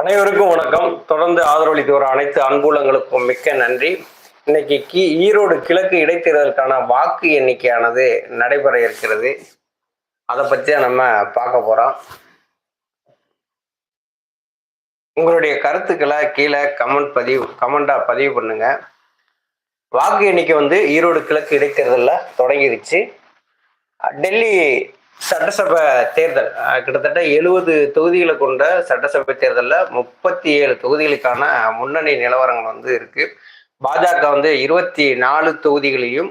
அனைவருக்கும் வணக்கம். தொடர்ந்து ஆதரவளித்து வர அனைத்து அன்புலங்களுக்கும் மிக்க நன்றி. இன்னைக்கு கி ஈரோடு கிழக்கு இடைத்தேர்தலுக்கான வாக்கு எண்ணிக்கையானது நடைபெற இருக்கிறது. அதை பற்றி நம்ம பார்க்க போறோம். உங்களுடைய கருத்துக்களை கீழே கமெண்ட் பதிவு கமெண்டா பதிவு பண்ணுங்க. வாக்கு எண்ணிக்கை வந்து ஈரோடு கிழக்கு இடைத்தேர்தலில் தொடங்கிருச்சு. டெல்லி சட்டசபை தேர்தல் கிட்டத்தட்ட எழுபது தொகுதிகளை கொண்ட சட்டசபை தேர்தலில் முப்பத்தி ஏழு தொகுதிகளுக்கான முன்னணி நிலவரங்கள் வந்து இருக்கு. பாஜக வந்து இருபத்தி நாலு தொகுதிகளையும்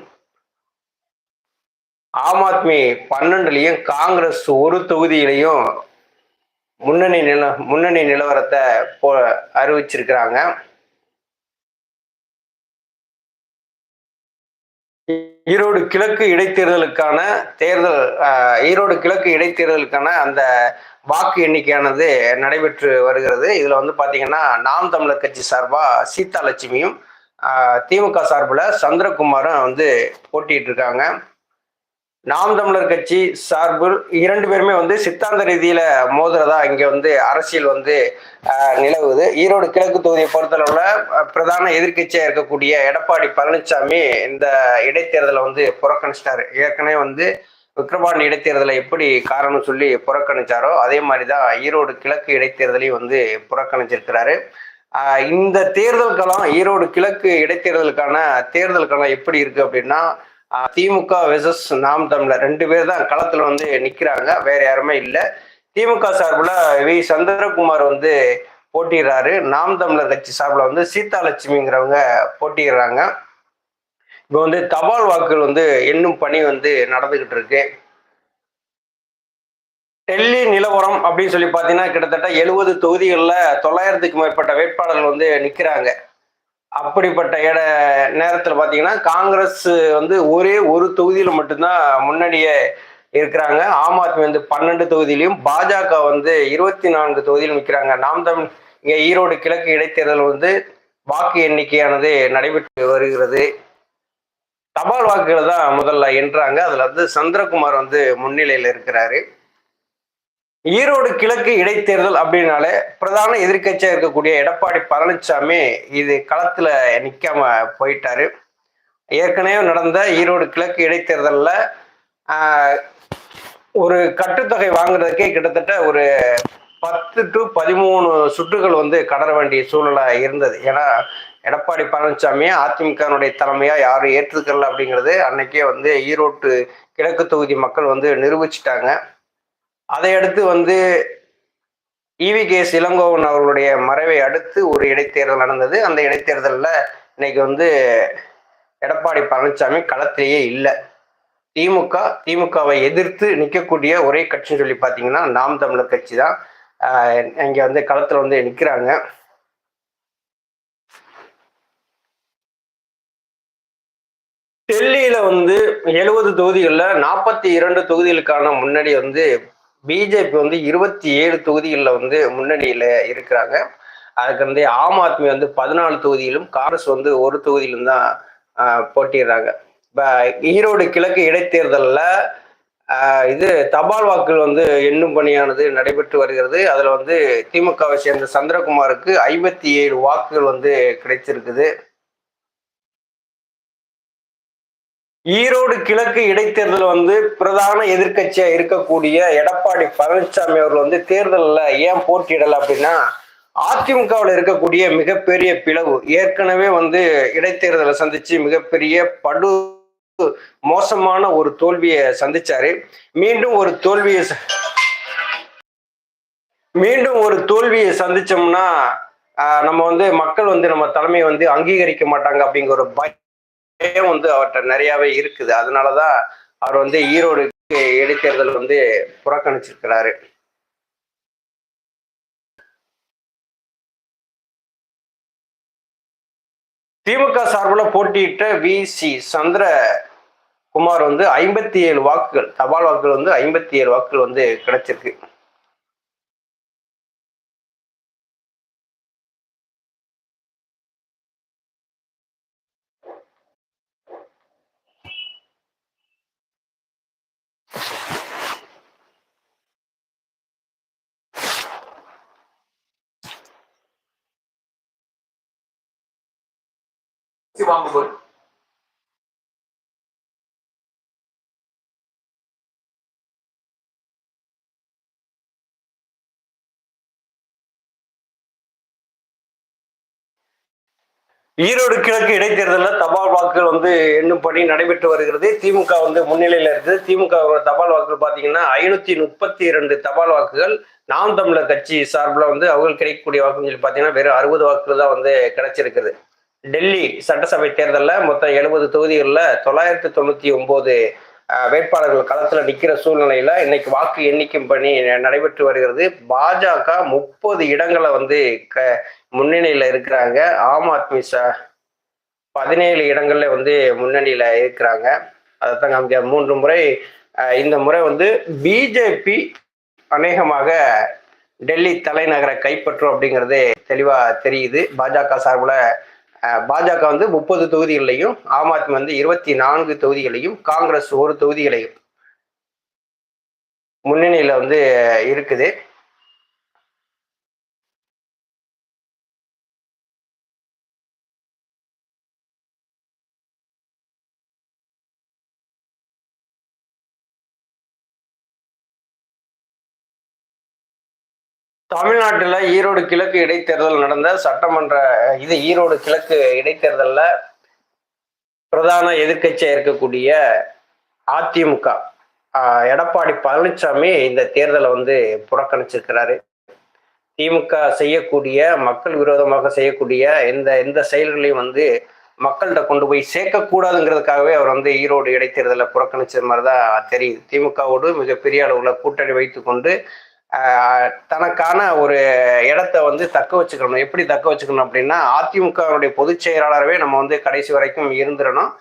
ஆம் ஆத்மி பன்னெண்டுலையும் காங்கிரஸ் ஒரு தொகுதியிலையும் முன்னணி நில முன்னணி நிலவரத்தை போ அறிவிச்சிருக்கிறாங்க. ஈரோடு கிழக்கு இடைத்தேர்தலுக்கான தேர்தல் ஈரோடு கிழக்கு இடைத்தேர்தலுக்கான அந்த வாக்கு எண்ணிக்கையானது நடைபெற்று வருகிறது. இதுல வந்து பாத்தீங்கன்னா நாம் தமிழர் கட்சி சார்பா சீதா லட்சுமியும் திமுக சார்பில் சந்திரகுமாரும் வந்து போட்டிட்டு இருக்காங்க நாம் தமிழர் கட்சி சார்பில் இரண்டு பேருமே வந்து சித்தாந்த ரீதியில மோதுறதா இங்க வந்து அரசியல் வந்து நிலவுது. ஈரோடு கிழக்கு தொகுதியை பொறுத்தளவுல பிரதான எதிர்கட்சியா இருக்கக்கூடிய எடப்பாடி பழனிசாமி இந்த இடைத்தேர்தலை வந்து புறக்கணிச்சிட்டாரு. ஏற்கனவே வந்து விக்ரவாண்டி இடைத்தேர்தலை எப்படி காரணம் சொல்லி புறக்கணிச்சாரோ அதே மாதிரிதான் ஈரோடு கிழக்கு இடைத்தேர்தலையும் வந்து புறக்கணிச்சிருக்கிறாரு. இந்த தேர்தல் களம் ஈரோடு கிழக்கு இடைத்தேர்தலுக்கான தேர்தல் களம் எப்படி இருக்கு அப்படின்னா திமுக வெர்சஸ் நாம் தமிழர். ரெண்டு பேர் தான் களத்துல வந்து நிக்கிறாங்க. வேற யாருமே இல்லை. திமுக சார்பில் வி சந்திரகுமார் வந்து போட்டிடுறாரு நாம் தமிழர் கட்சி சார்பில் வந்து சீதா லட்சுமிங்கிறவங்க போட்டிடுறாங்க இப்போ வந்து தபால் வாக்குகள் வந்து எண்ணும் பணி வந்து நடந்துகிட்டு இருக்கு. டெல்லி நிலவரம் அப்படின்னு சொல்லி பார்த்தீங்கன்னா கிட்டத்தட்ட எழுபது தொகுதிகளில் தொள்ளாயிரத்துக்கு மேற்பட்ட வேட்பாளர்கள் வந்து நிற்கிறாங்க அப்படிப்பட்ட இட நேரத்தில் பார்த்தீங்கன்னா காங்கிரஸ் வந்து ஒரே ஒரு தொகுதியில் மட்டும்தான் முன்னணியே இருக்கிறாங்க. ஆம் ஆத்மி வந்து பன்னெண்டு தொகுதியிலையும் பாஜக வந்து இருபத்தி நான்கு தொகுதியில் நிற்கிறாங்க நாம் தமிழ் இங்கே ஈரோடு கிழக்கு இடைத்தேர்தல் வந்து வாக்கு எண்ணிக்கையானது நடைபெற்று வருகிறது. தபால் வாக்குகளை தான் முதல்ல எண்றாங்க அதுல வந்து சந்திரகுமார் வந்து முன்னிலையில் இருக்கிறாரு. ஈரோடு கிழக்கு இடைத்தேர்தல் அப்படின்னாலே பிரதான எதிர்கட்சியாக இருக்கக்கூடிய எடப்பாடி பழனிசாமி இது களத்துல நிற்காம போயிட்டாரு. ஏற்கனவே நடந்த ஈரோடு கிழக்கு இடைத்தேர்தலில் ஒரு கட்டுத்தொகை வாங்குறதுக்கே கிட்டத்தட்ட ஒரு பத்து டு பதிமூணு சுற்றுகள் வந்து கடற வேண்டிய சூழ்நிலை இருந்தது. ஏன்னா எடப்பாடி பழனிசாமி அதிமுகனுடைய தலைமையாக யாரும் ஏற்றுக்கல அப்படிங்கிறது அன்னைக்கே வந்து ஈரோட்டு கிழக்கு தொகுதி மக்கள் வந்து நிரூபிச்சிட்டாங்க. அதை அடுத்து வந்து இவி கே இளங்கோவன் அவர்களுடைய மறைவை அடுத்து ஒரு இடைத்தேர்தல் நடந்தது. அந்த இடைத்தேர்தலில் இன்னைக்கு வந்து எடப்பாடி பழனிசாமி களத்திலேயே இல்லை. திமுக திமுகவை எதிர்த்து நிற்கக்கூடிய ஒரே கட்சின்னு சொல்லி பார்த்தீங்கன்னா நாம் தமிழர் கட்சி தான். இங்கே வந்து களத்தில் வந்து நிற்கிறாங்க டெல்லியில் வந்து எழுபது தொகுதிகளில் நாற்பத்தி இரண்டு தொகுதிகளுக்கான முன்னணி வந்து பிஜேபி வந்து இருபத்தி ஏழு தொகுதிகளில் வந்து முன்னணியில இருக்கிறாங்க. அதுக்கு வந்து ஆம் ஆத்மி வந்து பதினாலு தொகுதியிலும் காங்கிரஸ் வந்து ஒரு தொகுதியிலும் தான் போட்டிடுறாங்க இப்போ ஈரோடு கிழக்கு இடைத்தேர்தலில் இது தபால் வாக்குகள் வந்து எண்ணும் பணியானது நடைபெற்று வருகிறது. அதில் வந்து திமுகவை சேர்ந்த சந்திரகுமாருக்கு ஐம்பத்தி ஏழு வாக்குகள் வந்து கிடைச்சிருக்குது. ஈரோடு கிழக்கு இடைத்தேர்தல் வந்து பிரதான எதிர்கட்சியா இருக்கக்கூடிய எடப்பாடி பழனிசாமி அவர்கள் வந்து தேர்தலில் ஏன் போட்டியிடல அப்படின்னா அதிமுகவில் இருக்கக்கூடிய மிகப்பெரிய பிளவு. ஏற்கனவே வந்து இடைத்தேர்தலை சந்திச்சு மிகப்பெரிய படு மோசமான ஒரு தோல்வியை சந்திச்சாரு. மீண்டும் ஒரு தோல்வியை ச- மீண்டும் ஒரு தோல்வியை சந்திச்சோம்னா நம்ம வந்து மக்கள் வந்து நம்ம தலைமையை வந்து அங்கீகரிக்க மாட்டாங்க அப்படிங்கிற ஒரு பய பயம் வந்து அவர்கிட்ட நிறையாவே இருக்குது. அதனாலதான் அவர் வந்து ஈரோடு இடைத்தேர்தல் வந்து புறக்கணிச்சிருக்கிறாரு. திமுக சார்பில் போட்டியிட்ட வி. சி. சந்திர குமார் வந்து ஐம்பத்தி ஏழு வாக்குகள் தபால் வாக்குகள் வந்து ஐம்பத்தி ஏழு வாக்குகள் வந்து கிடைச்சிருக்கு. வாங்குவது ஈரோடு கிழக்கு இடைத்தேர்தலில் தபால் வாக்குகள் வந்து எண்ணும் பணி நடைபெற்று வருகிறது. திமுக வந்து முன்னிலையில் இருக்குது. திமுக தபால் வாக்குகள் பார்த்தீங்கன்னா ஐநூத்தி முப்பத்தி இரண்டு தபால் வாக்குகள் நாம் தமிழர் கட்சி சார்பில் வந்து அவர்கள் கிடைக்கக்கூடிய வாக்குன்னு சொல்லி பார்த்தீங்கன்னா வெறும் அறுபது வாக்குகள் தான் வந்து கிடைச்சிருக்குது டெல்லி சட்டசபை தேர்தலில் மொத்தம் எழுபது தொகுதிகளில் தொள்ளாயிரத்தி தொண்ணூற்றி ஒம்பது வேட்பாளர்கள் களத்தில் நிற்கிற சூழ்நிலையில் இன்னைக்கு வாக்கு எண்ணிக்கும் பணி நடைபெற்று வருகிறது. பாஜக முப்பது இடங்களை வந்து க முன்னணியில் இருக்கிறாங்க. ஆம் ஆத்மி ச பதினேழு இடங்கள்ல வந்து முன்னணியில் இருக்கிறாங்க. அதைத்தான் காமிக்க மூன்று முறை இந்த முறை வந்து பிஜேபி அநேகமாக டெல்லி தலைநகரை கைப்பற்றும் அப்படிங்கிறது தெளிவாக தெரியுது. பாஜக சார்பில் பாஜக வந்து முப்பது தொகுதிகளையும் ஆம் ஆத்மி வந்து இருபத்தி நான்கு தொகுதிகளையும் காங்கிரஸ் ஒரு தொகுதிகளையும் முன்னணியில வந்து இருக்குது. தமிழ்நாட்டில் ஈரோடு கிழக்கு இடைத்தேர்தல் நடந்த சட்டமன்ற இது ஈரோடு கிழக்கு இடைத்தேர்தலில் பிரதான எதிர்கட்சியாக இருக்கக்கூடிய அதிமுக எடப்பாடி பழனிசாமி இந்த தேர்தலை வந்து புறக்கணிச்சிருக்கிறாரு. திமுக செய்யக்கூடிய மக்கள் விரோதமாக செய்யக்கூடிய எந்த எந்த செயல்களையும் வந்து மக்கள்கிட்ட கொண்டு போய் சேர்க்கக்கூடாதுங்கிறதுக்காகவே அவர் வந்து ஈரோடு இடைத்தேர்தலை புறக்கணிச்சது மாதிரி தான் தெரியுது. திமுகவோடு மிகப்பெரிய அளவில் கூட்டணி வைத்து கொண்டு தனக்கான ஒரு இடத்த வந்து தக்க வச்சுக்கணும். எப்படி தக்க வச்சுக்கணும் அப்படின்னா அதிமுகவுடைய பொதுச் செயலாளரவே நம்ம வந்து கடைசி வரைக்கும் இருந்துடணும்.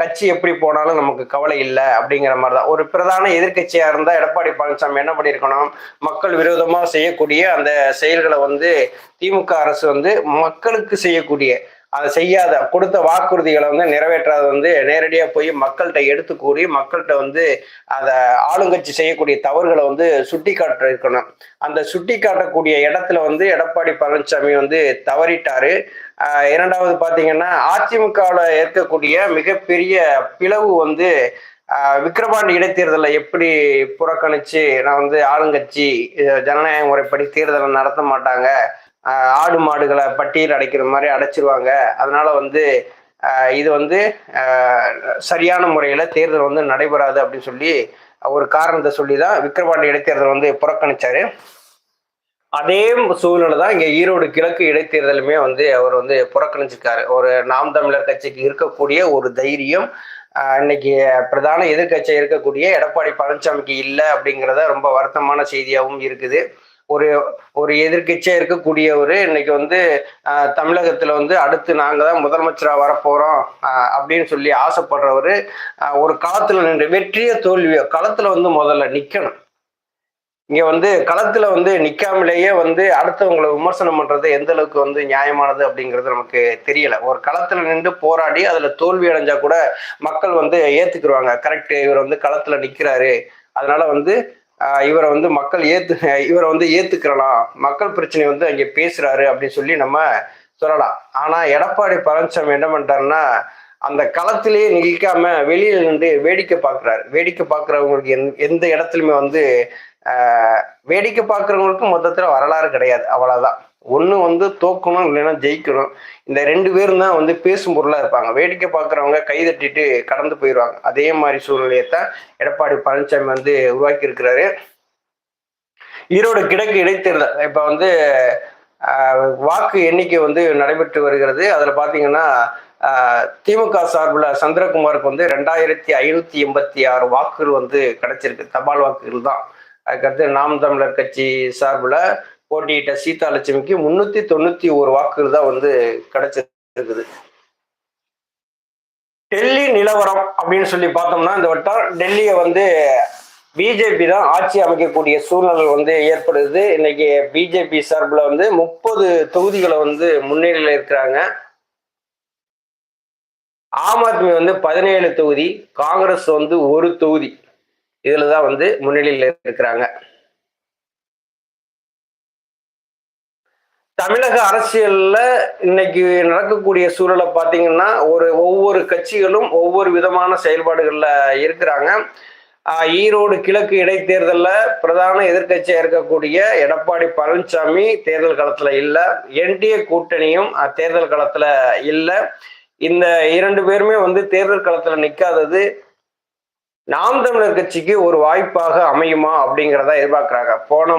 கட்சி எப்படி போனாலும் நமக்கு கவலை இல்லை அப்படிங்கிற மாதிரி தான் ஒரு பிரதான எதிர்கட்சியா இருந்தால் எடப்பாடி பழனிசாமி என்ன பண்ணியிருக்கணும்? மக்கள் விரோதமாக செய்யக்கூடிய அந்த செயல்களை வந்து திமுக அரசு வந்து மக்களுக்கு செய்யக்கூடிய அதை செய்யாத கொடுத்த வாக்குறுதிகளை வந்து நிறைவேற்றாத வந்து நேரடியாக போய் மக்கள்கிட்ட எடுத்து கூறி மக்கள்கிட்ட வந்து அதை ஆளுங்கட்சி செய்யக்கூடிய தவறுகளை வந்து சுட்டி காட்ட இருக்கணும். அந்த சுட்டி காட்டக்கூடிய இடத்துல வந்து எடப்பாடி பழனிசாமி வந்து தவறிட்டாரு. இரண்டாவது பார்த்தீங்கன்னா அதிமுகவில் இருக்கக்கூடிய மிகப்பெரிய பிளவு வந்து விக்கிரவாண்டி இடைத்தேர்தலில் எப்படி புறக்கணிச்சு நான் வந்து ஆளுங்கட்சி ஜனநாயக முறைப்படி தேர்தலை நடத்த மாட்டாங்க ஆடு மாடுகளை பட்டியல் அடைக்கிற மாதிரி அடைச்சிருவாங்க. அதனால வந்து இது வந்து சரியான முறையில் தேர்தல் வந்து நடைபெறாது அப்படின்னு சொல்லி ஒரு காரணத்தை சொல்லி தான் விக்கிரவாண்டி இடைத்தேர்தல் வந்து புறக்கணிச்சாரு. அதே சூழ்நிலை தான் இங்கே ஈரோடு கிழக்கு இடைத்தேர்தலுமே வந்து அவர் வந்து புறக்கணிச்சிருக்காரு. ஒரு நாம் தமிழர் கட்சிக்கு இருக்கக்கூடிய ஒரு தைரியம் இன்னைக்கு பிரதான எதிர்கட்சியாக இருக்கக்கூடிய எடப்பாடி பழனிசாமிக்கு இல்லை அப்படிங்கிறத ரொம்ப வருத்தமான செய்தியாகவும் இருக்குது. ஒரு ஒரு எதிர்கட்சியா இருக்கக்கூடியவர் இன்னைக்கு வந்து தமிழகத்துல வந்து அடுத்து நாங்கள் தான் முதலமைச்சராக வரப்போறோம் அப்படின்னு சொல்லி ஆசைப்படுறவர் ஒரு களத்துல நின்று வெற்றியோ தோல்வியோ களத்துல வந்து முதல்ல நிக்கணும். இங்க வந்து களத்துல வந்து நிக்காமலேயே வந்து அடுத்தவங்களை விமர்சனம் பண்றது எந்த அளவுக்கு வந்து நியாயமானது அப்படிங்கிறது நமக்கு தெரியல. ஒரு களத்துல நின்று போராடி அதுல தோல்வி அடைஞ்சா கூட மக்கள் வந்து ஏத்துக்குருவாங்க. கரெக்ட் இவர் வந்து களத்துல நிக்கிறாரு. அதனால வந்து இவரை வந்து மக்கள் ஏத்து இவரை வந்து ஏத்துக்கிறலாம் மக்கள் பிரச்சனை வந்து அங்கே பேசுறாரு அப்படின்னு சொல்லி நம்ம சொல்லலாம். ஆனா எடப்பாடி பழனிசாமி என்ன பண்ணிட்டாருன்னா அந்த களத்திலேயே நிற்காம வெளியில நின்று வேடிக்கை பார்க்குறாரு. வேடிக்கை பார்க்குறவங்களுக்கு எந் எந்த இடத்துலையுமே வந்து வேடிக்கை பார்க்குறவங்களுக்கும் மொத்தத்தில் வரலாறு கிடையாது. அவ்வளோதான் ஒன்று வந்து தோக்கணும் இல்லைன்னா ஜெயிக்கணும். இந்த ரெண்டு பேரும் தான் வந்து பேசும் பொருளாக இருப்பாங்க. வேடிக்கை பார்க்குறவங்க கைதட்டிட்டு கடந்து போயிடுவாங்க. அதே மாதிரி சூழ்நிலையத்தான் எடப்பாடி பழனிசாமி வந்து உருவாக்கி இருக்கிறாரு. ஈரோடு கிழக்கு இடைத்தேர்தல். இப்போ வந்து வாக்கு எண்ணிக்கை வந்து நடைபெற்று வருகிறது. அதில் பார்த்தீங்கன்னா திமுக சார்பில் சந்திரகுமாருக்கு வந்து ரெண்டாயிரத்தி ஐநூற்றி எண்பத்தி ஆறு வாக்குகள் வந்து கிடைச்சிருக்கு. தபால் வாக்குகள் தான். அதுக்கடுத்து நாம் தமிழர் கட்சி சார்பில் போட்டியிட்ட சீதா லட்சுமிக்கு முன்னூத்தி தொண்ணூத்தி ஒரு வாக்குகள் தான் வந்து கிடைச்சிருக்குது. டெல்லி நிலவரம் அப்படின்னு சொல்லி பார்த்தோம்னா இந்த வட்டம் டெல்லியை வந்து பிஜேபி தான் ஆட்சி அமைக்கக்கூடிய சூழ்நிலை வந்து ஏற்படுது. இன்னைக்கு பிஜேபி சார்பில் வந்து முப்பது தொகுதிகளை வந்து முன்னிலையில் இருக்கிறாங்க. ஆம் ஆத்மி வந்து பதினேழு தொகுதி காங்கிரஸ் வந்து ஒரு தொகுதி. இதில் தான் வந்து முன்னிலையில் இருக்கிறாங்க. தமிழக அரசியல்ல இன்னைக்கு நடக்கக்கூடிய சூழலை பார்த்தீங்கன்னா ஒரு ஒவ்வொரு கட்சிகளும் ஒவ்வொரு விதமான செயல்பாடுகள்ல இருக்கிறாங்க. ஈரோடு கிழக்கு இடைத்தேர்தலில் பிரதான எதிர்கட்சியாக இருக்கக்கூடிய எடப்பாடி பழனிசாமி தேர்தல் களத்தில் இல்லை. என்டிஏ கூட்டணியும் தேர்தல் களத்தில் இல்லை. இந்த இரண்டு பேருமே வந்து தேர்தல் களத்தில் நிற்காதது நாம் தமிழர் கட்சிக்கு ஒரு வாய்ப்பாக அமையுமா அப்படிங்கிறத எதிர்பார்க்கிறாங்க. போன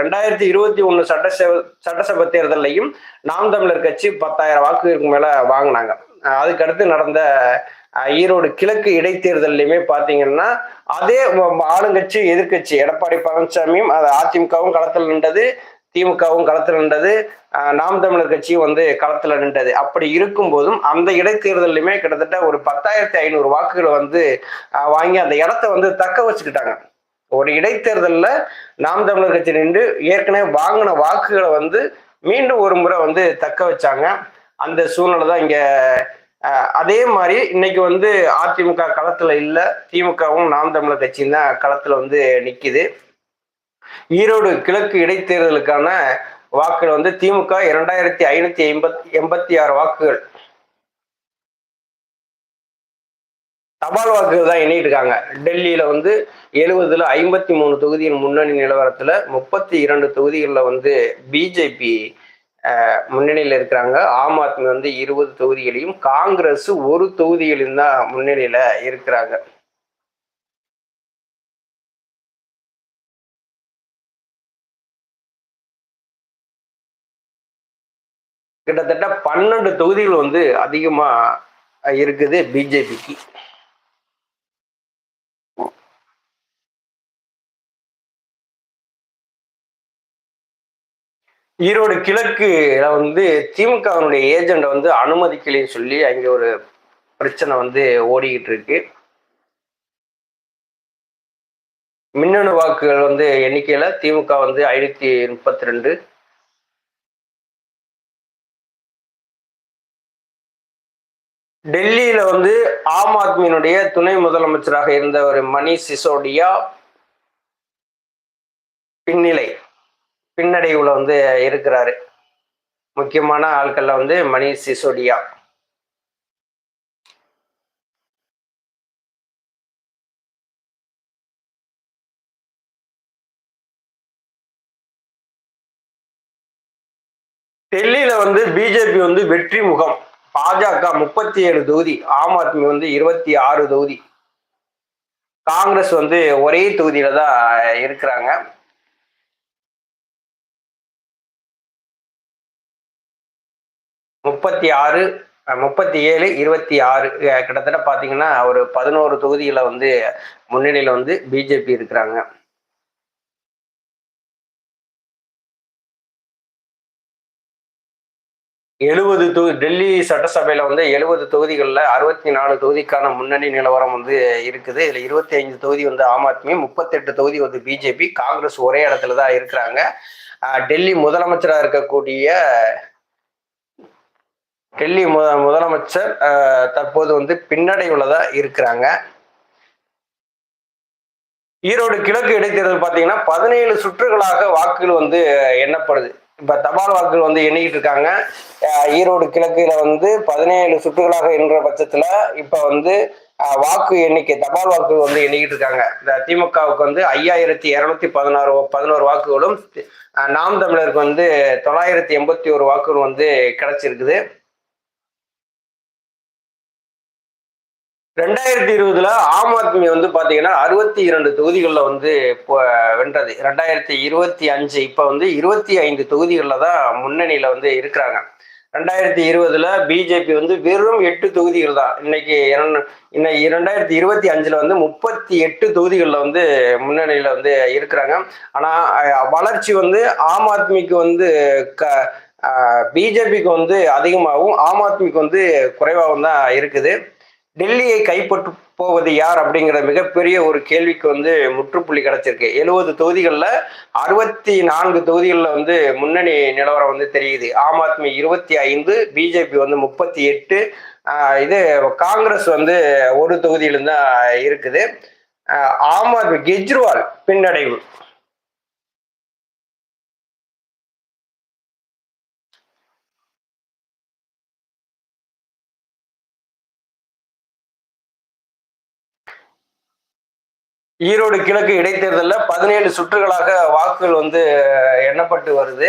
ரெண்டாயிரத்தி இருபத்தி ஒண்ணு சட்டசபை சட்டசபை தேர்தலையும் நாம் தமிழர் கட்சி பத்தாயிரம் வாக்குகளுக்கு மேல வாங்கினாங்க. அதுக்கடுத்து நடந்த ஈரோடு கிழக்கு இடைத்தேர்தலையுமே பாத்தீங்கன்னா அதே ஆளுங்கட்சி எதிர்கட்சி எடப்பாடி பழனிசாமியும் அது அதிமுகவும் களத்தில் நின்றது. திமுகவும் களத்தில் நின்றது. நாம் தமிழர் கட்சியும் வந்து களத்தில் நின்றது. அப்படி இருக்கும் போதும் அந்த இடைத்தேர்தலுமே கிட்டத்தட்ட ஒரு பத்தாயிரத்தி ஐநூறு வாக்குகளை வந்து வாங்கி அந்த இடத்த வந்து தக்க வச்சுக்கிட்டாங்க. ஒரு இடைத்தேர்தலில் நாம் தமிழர் கட்சி நின்று ஏற்கனவே வாங்கின வாக்குகளை வந்து மீண்டும் ஒரு முறை வந்து தக்க வச்சாங்க. அந்த சூழ்நிலை தான் இங்கே அதே மாதிரி இன்னைக்கு வந்து அதிமுக களத்தில் இல்லை. திமுகவும் நாம் தமிழர் கட்சியும் தான் களத்தில் வந்து நிற்கிது ஈரோடு கிழக்கு இடைத்தேர்தலுக்கான வாக்குகள் வந்து திமுக இரண்டாயிரத்தி ஐநூத்தி எண்பத்தி எண்பத்தி ஆறு வாக்குகள். தபால் வாக்குகள் தான் எண்ணிட்டு இருக்காங்க. டெல்லியில வந்து எழுபதுல ஐம்பத்தி மூணு தொகுதியின் முன்னணி நிலவரத்துல முப்பத்தி இரண்டு தொகுதிகளில் வந்து பிஜேபி முன்னணியில் இருக்கிறாங்க. ஆம் ஆத்மி வந்து இருபது தொகுதிகளையும் காங்கிரஸ் ஒரு தொகுதியிலும் தான் முன்னணியில இருக்கிறாங்க. கிட்டத்தட்ட பன்னெண்டு தொகுதிகள் வந்து அதிகமா இருக்குது பிஜேபிக்கு. ஈரோடு கிழக்கு வந்து திமுகவினுடைய ஏஜெண்டை வந்து அனுமதிக்கலைன்னு சொல்லி அங்கே ஒரு பிரச்சனை வந்து ஓடிக்கிட்டு இருக்கு. மின்னணு வாக்குகள் வந்து எண்ணிக்கையில் திமுக வந்து ஐநூற்றி முப்பத்தி ரெண்டு டெல்லியில வந்து ஆம் ஆத்மியினுடைய துணை முதலமைச்சராக இருந்த ஒரு மணி சிசோடியா பின்னிலை பின்னடைவுல வந்து இருக்கிறாரு. முக்கியமான ஆட்கள்ல வந்து மணி சிசோடியா. டெல்லியில வந்து பிஜேபி வந்து வெற்றி முகம் பாஜக முப்பத்தி ஏழு தொகுதி ஆம் ஆத்மி வந்து இருபத்தி ஆறு தொகுதி. காங்கிரஸ் வந்து ஒரே தொகுதியில தான் இருக்கிறாங்க. முப்பத்தி ஆறு முப்பத்தி ஏழு இருபத்தி ஆறு கிட்டத்தட்ட பார்த்தீங்கன்னா ஒரு பதினோரு தொகுதியில் வந்து முன்னணியில் வந்து பிஜேபி இருக்கிறாங்க. எழுபது தொகு டெல்லி சட்டசபையில் வந்து எழுபது தொகுதிகளில் அறுபத்தி நாலு தொகுதிக்கான முன்னணி நிலவரம் வந்து இருக்குது. இதில் இருபத்தி ஐந்து தொகுதி வந்து ஆம் ஆத்மி முப்பத்தெட்டு தொகுதி வந்து பிஜேபி காங்கிரஸ் ஒரே இடத்துல தான் இருக்கிறாங்க. டெல்லி முதலமைச்சராக இருக்கக்கூடிய டெல்லி முத முதலமைச்சர் தற்போது வந்து பின்னடைவுல தான் இருக்கிறாங்க. ஈரோடு கிழக்கு இடைத்தேர்தல் பார்த்தீங்கன்னா பதினேழு சுற்றுகளாக வாக்குகள் வந்து எண்ணப்படுது. இப்போ தபால் வாக்குகள் வந்து எண்ணிக்கிட்டு இருக்காங்க. ஈரோடு கிழக்குல வந்து பதினேழு சுற்றுகளாக என்ற பட்சத்தில் இப்போ வந்து வாக்கு எண்ணிக்கை தபால் வாக்குகள் வந்து எண்ணிக்கிட்டு இருக்காங்க. இந்த திமுகவுக்கு வந்து ஐயாயிரத்தி இரநூத்தி பதினாறு பதினோரு வாக்குகளும் நாம் தமிழருக்கு வந்து தொள்ளாயிரத்தி எண்பத்தி ஒரு வாக்குகள் வந்து கிடைச்சிருக்குது. ரெண்டாயிரத்தி இருபதுல ஆம் ஆத்மி வந்து பாத்தீங்கன்னா அறுபத்தி இரண்டு தொகுதிகளில் வந்து இப்போ வென்றது. ரெண்டாயிரத்தி இருபத்தி அஞ்சு இப்போ வந்து இருபத்தி ஐந்து தொகுதிகளில் தான் முன்னணியில வந்து இருக்கிறாங்க. ரெண்டாயிரத்தி இருபதுல பிஜேபி வந்து வெறும் எட்டு தொகுதிகள் தான். இன்னைக்கு இன்னைக்கு இரண்டாயிரத்தி இருபத்தி அஞ்சுல வந்து முப்பத்தி எட்டு தொகுதிகளில் வந்து முன்னணியில வந்து இருக்கிறாங்க. ஆனா வளர்ச்சி வந்து ஆம் ஆத்மிக்கு வந்து க பிஜேபிக்கு வந்து அதிகமாகவும் ஆம் ஆத்மிக்கு வந்து குறைவாகவும் தான் இருக்குது. டெல்லியை கைப்பற்று போவது யார் அப்படிங்கிற மிகப்பெரிய ஒரு கேள்விக்கு வந்து முற்றுப்புள்ளி கிடைச்சிருக்கு. எழுபது தொகுதிகளில் அறுபத்தி நான்கு தொகுதிகளில் வந்து முன்னணி நிலவரம் வந்து தெரியுது. ஆம் ஆத்மி இருபத்தி ஐந்து பிஜேபி வந்து முப்பத்தி எட்டு இது காங்கிரஸ் வந்து ஒரு தொகுதியிலும் தான் இருக்குது. ஆம் ஆத்மி கெஜ்ரிவால் பின்னடைவு. ஈரோடு கிழக்கு இடைத்தேர்தலில் பதினேழு சுற்றுகளாக வாக்குகள் வந்து எண்ணப்பட்டு வருது.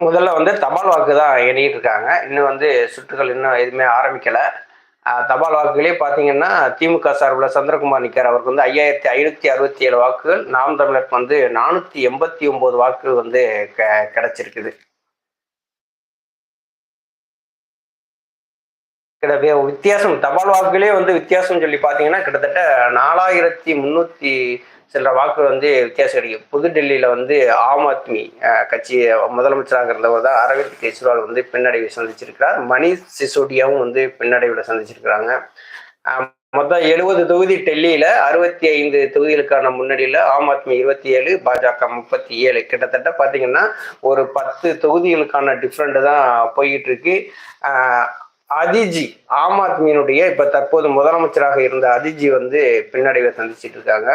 முதல்ல வந்து தபால் வாக்கு தான் எண்ணிட்டு இருக்காங்க. இன்னும் வந்து சுற்றுகள் இன்னும் எதுவுமே ஆரம்பிக்கலை. தபால் வாக்குகளே பார்த்தீங்கன்னா திமுக சார்பில் சந்திரகுமார் நிக்கார் அவருக்கு வந்து ஐயாயிரத்தி ஐநூற்றி அறுபத்தி ஏழு வாக்குகள். நாம் தமிழருக்கு வந்து நானூற்றி எண்பத்தி ஒம்பது வாக்குகள் வந்து க கிடச்சிருக்குது. கிட்டத்தட்ட வித்தியாசம். தபால் வாக்குகளே வந்து வித்தியாசம் சொல்லி பார்த்தீங்கன்னா கிட்டத்தட்ட நாலாயிரத்தி முந்நூற்றி சில வாக்கு வந்து வித்தியாசம் கிடைக்கும். புதுடெல்லியில் வந்து ஆம் ஆத்மி கட்சி முதலமைச்சராக இருந்தவர் தான் அரவிந்த் கெஜ்ரிவால் வந்து பின்னடைவை சந்திச்சிருக்கிறார். மணிஷ் சிசோடியாவும் வந்து பின்னடைவில் சந்திச்சிருக்கிறாங்க. மொத்தம் எழுபது தொகுதி டெல்லியில் அறுபத்தி ஐந்து தொகுதிகளுக்கான முன்னணியில் ஆம் ஆத்மி இருபத்தி ஏழு பாஜக முப்பத்தி ஏழு. கிட்டத்தட்ட பார்த்தீங்கன்னா ஒரு பத்து தொகுதிகளுக்கான டிஃப்ரெண்ட் தான் போய்கிட்டு இருக்கு. அதிஜி ஆம் ஆத்மியினுடைய இப்ப தற்போது முதலமைச்சராக இருந்த அதிஜி வந்து பின்னடைவை சந்திச்சிட்டு இருக்காங்க.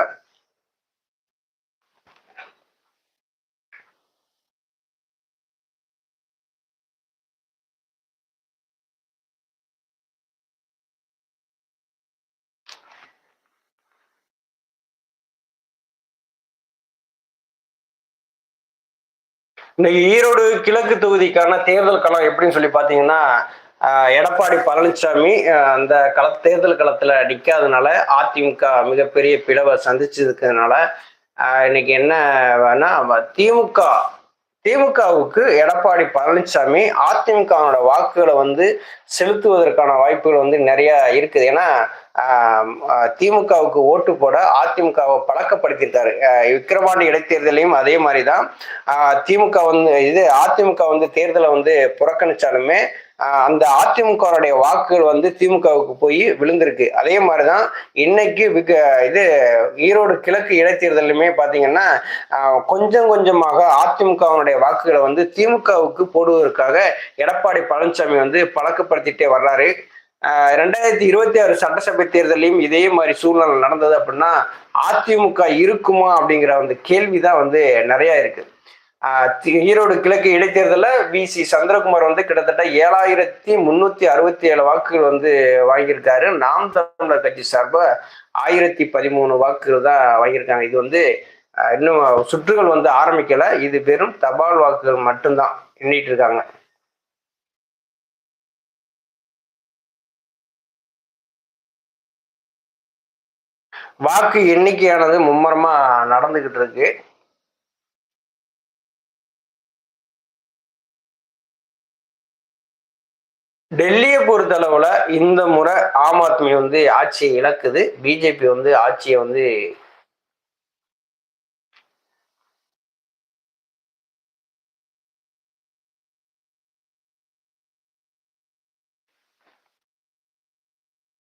இன்னைக்கு ஈரோடு கிழக்கு தொகுதிக்கான தேர்தல் களம் எப்படின்னு சொல்லி பார்த்தீங்கன்னா எடப்பாடி பழனிசாமி அந்த கள தேர்தல் களத்துல நிற்காதனால அதிமுக மிகப்பெரிய பிளவை சந்திச்சதுக்குனால இன்னைக்கு என்ன திமுக திமுகவுக்கு எடப்பாடி பழனிசாமி அதிமுகவோட வாக்குகளை வந்து செலுத்துவதற்கான வாய்ப்புகள் வந்து நிறைய இருக்குது. ஏன்னா திமுகவுக்கு ஓட்டு போட அதிமுகவை பழக்கப்படுத்தியிருக்காரு. விக்கிரவாண்டி இடைத்தேர்தலையும் அதே மாதிரி தான் திமுக வந்து இது அதிமுக வந்து தேர்தலை வந்து புறக்கணிச்சாலுமே அந்த அதிமுகவுடைய வாக்குகள் வந்து திமுகவுக்கு போய் விழுந்திருக்கு. அதே மாதிரிதான் இன்னைக்கு விக இது ஈரோடு கிழக்கு இடைத்தேர்தலுமே பாத்தீங்கன்னா கொஞ்சம் கொஞ்சமாக அதிமுகவினுடைய வாக்குகளை வந்து திமுகவுக்கு போடுவதற்காக எடப்பாடி பழனிசாமி வந்து பழக்கப்படுத்திட்டே வர்றாரு. ரெண்டாயிரத்தி இருபத்தி ஆறு சட்டசபை தேர்தலையும் இதே மாதிரி சூழ்நிலை நடந்தது அப்படின்னா அதிமுக இருக்குமா அப்படிங்கிற அந்த கேள்விதான் வந்து நிறைய இருக்குது ஈரோடு கிழக்கு இடைத்தேர்தலில் வி சி சந்திரகுமார் வந்து கிட்டத்தட்ட ஏழாயிரத்தி முன்னூத்தி அறுபத்தி ஏழு வாக்குகள் வந்து வாங்கியிருக்காரு. நாம் தமிழர் கட்சி சார்பாக ஆயிரத்தி பதிமூணு வாக்குகள் தான் வாங்கியிருக்காங்க. இது வந்து இன்னும் சுற்றுகள் வந்து ஆரம்பிக்கல. இது வெறும் தபால் வாக்குகள் மட்டும்தான் எண்ணிட்டு இருக்காங்க. வாக்கு எண்ணிக்கையானது மும்முரமா நடந்துகிட்டு இருக்கு. டெல்லியை பொறுத்தளவுல இந்த முறை ஆம் ஆத்மி வந்து ஆட்சியை இழக்குது. பிஜேபி வந்து ஆட்சியை வந்து